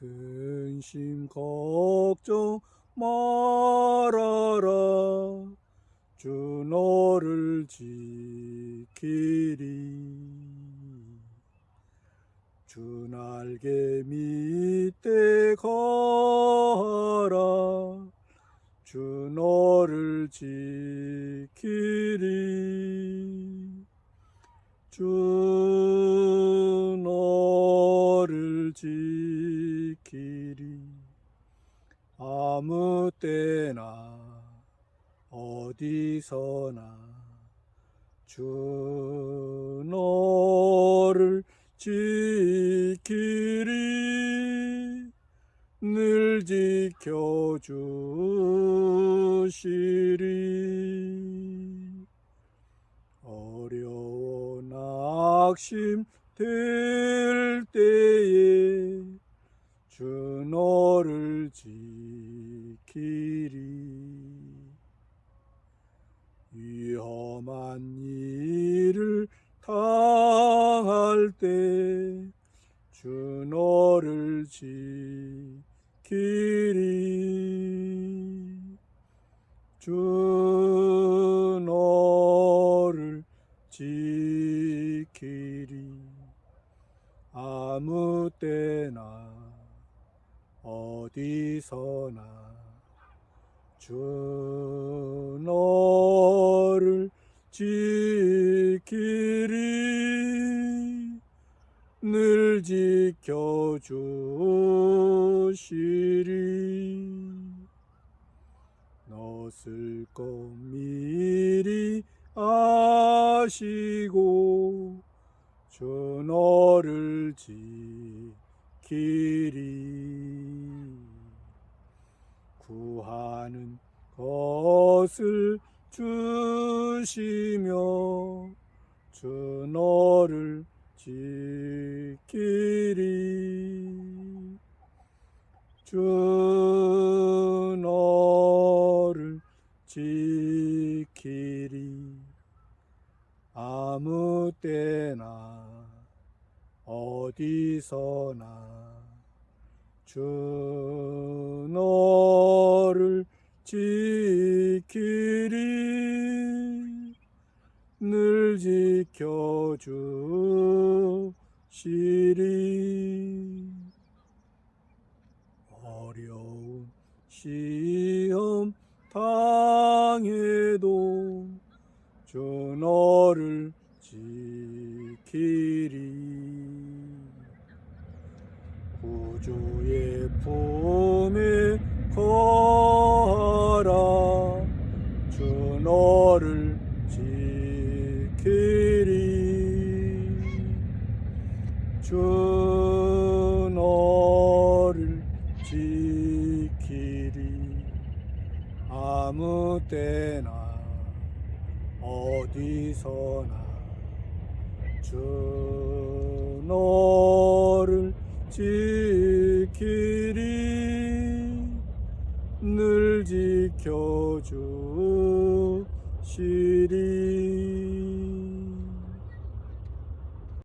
근심 걱정 말아라. 주 너를 지키리. 주 날개 밑에 가라. 주 너를 지키리. 주 아무 때나 어디서나 주 너를 지키리 늘 지켜주시리. 어려워 낙심 될 때에 주 너를 지 키리 위험한 일을 당할 때 주 너를 지키리. 주 너를 지키리. 아무 때나 어디서나 주 너를 지키리. 늘 지켜주시리. 너쓸 것 미리 아시고 주 너를 지키리 구하는 것을 주시며 주 너를 지키리. 주 너를 지키리. 아무 때나 어디서나 주 지키리 늘 지켜주시리. 어려운 시험 당해도 주 너를 지키리. 구주의 품에 거 너를 지키리. 주 너를 지키리. 아무 때나 어디서나 주 너를 지키리. 늘 지켜주 시리.